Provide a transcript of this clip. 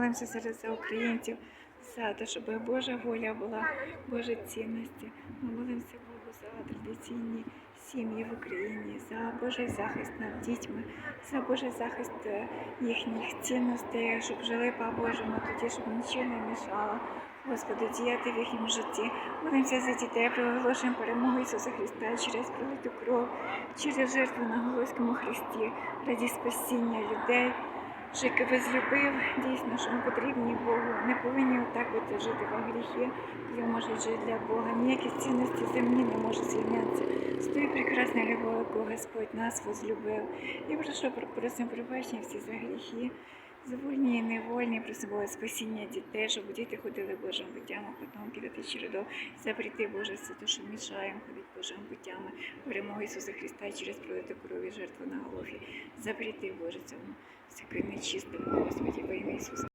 Молимося зараз за українців, за те, щоб Божа воля була, Божі цінності. Ми молимося Богу за традиційні сім'ї в Україні, за Божий захист над дітьми, за Божий захист е, їхніх цінностей, щоб жили по Божому, тоді, щоб нічого не мішало. Господи, діяти в їхньому житті. Молимося за дітей, проголошуємо перемогу Ісуса Христа через пролиту кров, через жертву на Голгофському Христі, раді спасіння людей яке возлюбив, дійсно, що ми потрібні Богу. Не повинні отак от жити в гріхи, Я можуть жити для Бога. Ніякі цінності земні не можуть звільнятися. З тої прекрасної любові, яку Господь нас возлюбив. Я прошу просимо пробачення всі за гріхи. За вольні і невольні, просимо спасіння дітей, щоб діти ходили Божим путями, потім кидати чередо, запріти Боже все те, що мішає ходити Божим буттями, перемогу Ісуса Христа через пролиту крові жертву на голові. Запріти Боже цьому всяке нечистому, Господі, во ім'я Ісуса.